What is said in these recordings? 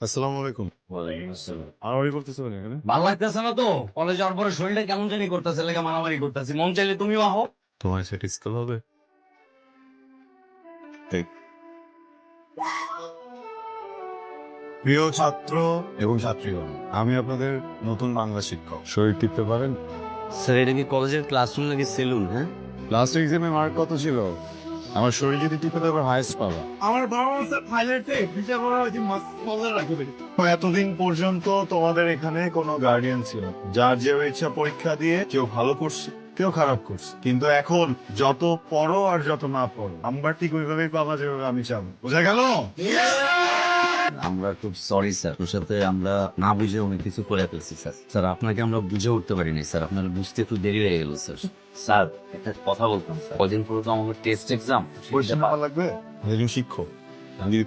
আসসালামু আলাইকুম। আড়াআড়ি করতেছো কেন ভালো লাগতেছে না তো? কলেজ যাওয়ার পরে শরীরটা কেমন জানি করতেছে লেগে মারামারি করতেছি। মন চাইলে তুমিও আহো। তোমার সেটা হবে। প্রিয় ছাত্র এবং ছাত্রীগণ আমি আপনাদের নতুন বাংলা শিক্ষক। শরীর টিপতে পারেন? স্যার এটা কি কলেজের ক্লাসরুম নাকি সেলুন হ্যাঁ? লাস্ট এক্সামে মার্ক কত ছিল? আমার শরীর যদি টিপে দেবে হাইস্ট পাবা। আমার বাবা স্যার ফাইনালতে বিচার করা হয়েছে মজা রাখবে এতদিন পর্যন্ত তোমাদের এখানে কোনো গার্ডিয়ান ছিল। যার যে ইচ্ছা পরীক্ষা দিয়ে কেউ ভালো করছে কেউ খারাপ করছে। কিন্তু এখন যত পড়ো আর যত না পড়ো নাম্বার ঠিক ওইভাবেই পাবা যেভাবে আমি চাবো। বোঝা গেল? আমরা খুব সরি স্যার ওর সাথে আমরা না বুঝে অনেক কিছু করে ফেলছি স্যার স্যার আপনাকে আমরা বুঝে উঠতে পারিনি স্যার আপনার বুঝতে একটু দেরি হয়ে গেল স্যার স্যার একটা কথা বলতাম স্যার কদিন পরে তো আমাদের টেস্ট এক্সাম লাগবে? শিক্ষক।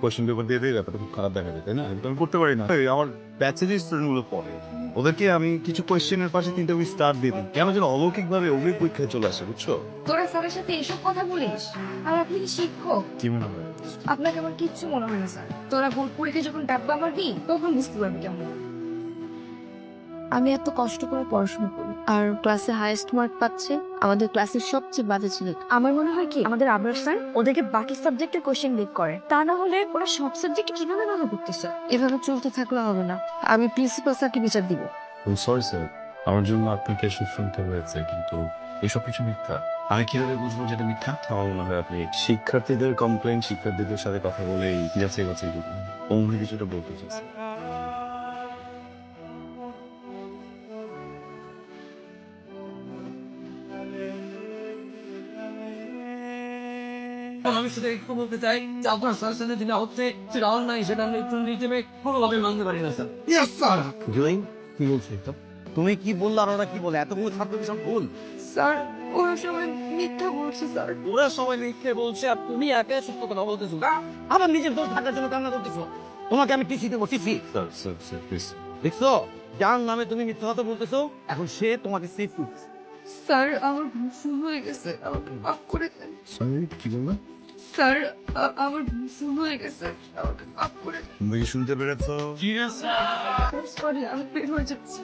কোয়েশ্চেন পেপার দিয়ে দিই ব্যাপারটা খুব খারাপ দেখা যায় তাই না? আমি করতে পারি না। আমার ব্যাচেলের স্টুডেন্টগুলো পড়ে। ওদেরকে আমি কিছু কোয়েশ্চেনের পাশে তিনটা আমি স্টার দিয়ে দিই। কেন যেন অলৌকিকভাবে অগ্নি পরীক্ষায় চলে আসে বুঝছ? তোরা স্যারের সাথে এসব কথা বলিস? আর আপনি কি শিক্ষক? কি মনে হয়? আপনাকে আমার কিচ্ছু মনে হয় না স্যার। তোরা বোর্ড পরীক্ষায় যখন ডাব্বা মারবি তখন বুঝতে পারবি কেমন। আমি এত কষ্ট করে পড়াশোনা করি। আর ক্লাসে হাইয়েস্ট মার্ক পাচ্ছে আমাদের ক্লাসের সবচেয়ে বাজে ছিল। আমার মনে হয় কি আমাদের আবরার স্যার ওদেরকে বাকি সাবজেক্টের কোশ্চেন লিক করে। তা না হলে ওরা সব সাবজেক্টে কীভাবে ভালো করতেছে? এভাবে চলতে থাকলে হবে না। আমি প্রিন্সিপাল স্যারকে বিচার দিব। সরি স্যার আমার জন্য আপনাকে এসব শুনতে হয়েছে কিন্তু এসব কিছু মিথ্যা। আমি কীভাবে বুঝব যেটা মিথ্যা? আমার মনে হয় আপনি শিক্ষার্থীদের কমপ্লেন শিক্ষার্থীদের সাথে কথা বলে এই যাচাই বাছাই করবেন। অমনি কিছুটা বলতে চাইছি একটু বলতে চাই যে আপনার যেটা হচ্ছে সেটা অন্যায় সেটা আমি একটু হিসেবে কোনোভাবে মানতে পারি না স্যার। কি বলছিস তুমি কি বললে আর ওরা কি বলে? এতগুলো ছাত্র ভীষণ ভুল? স্যার ওরা সবাই মিথ্যা বলছে স্যার। ওরা সবাই মিথ্যে বলছে আর তুমি একা সত্য কথা বলতেছো। আমার নিজের দোষ থাকার জন্য কান্না করতেছো? তোমাকে আমি টিসি দেবো TC. Sir sir sir please দেখছ? যার নামে তুমি মিথ্যা কথা বলতেছো এখন সে তোমাকে সিট স্যার আমার ভুল হয়ে গেছে। আমাকে মাফ করে দেন সরি কি স্যার আমার ভুল হয়ে গেছে। আমাকে মাফ করে তুমি কি শুনতে পেরেছ? সরি আমি বের হয়ে যাচ্ছি।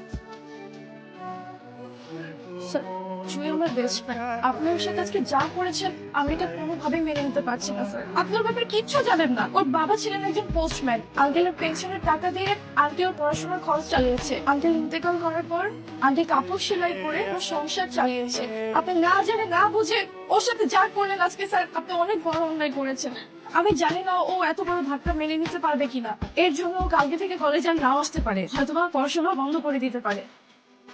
স্যার, আপনার সাথে আজকে যা করেছেন, আমি এটা কোনোভাবেই মেনে নিতে পারছি না স্যার আপনার ব্যাপারে কিচ্ছু জানেন না। ওর বাবা ছিলেন একজন পোস্টম্যান আঙ্কেলের পেনশনের টাকা দিয়ে আন্টি ওর পড়াশোনার খরচ চালিয়েছে। ইন্তেকাল করার পর আন্টি কাপড় সেলাই করে ওর সংসার চালিয়েছে। আপনি না জেনে না বুঝে ওর সাথে যা করলেন আজকে স্যার আপনি অনেক বড় অন্যায় করেছেন। আমি জানি না ও এত বড় ধাক্কা মেনে নিতে পারবে কিনা। এর জন্য ও কালকে থেকে কলেজে আর নাও আসতে পারে। হয়তো পড়াশোনা বন্ধ করে দিতে পারে।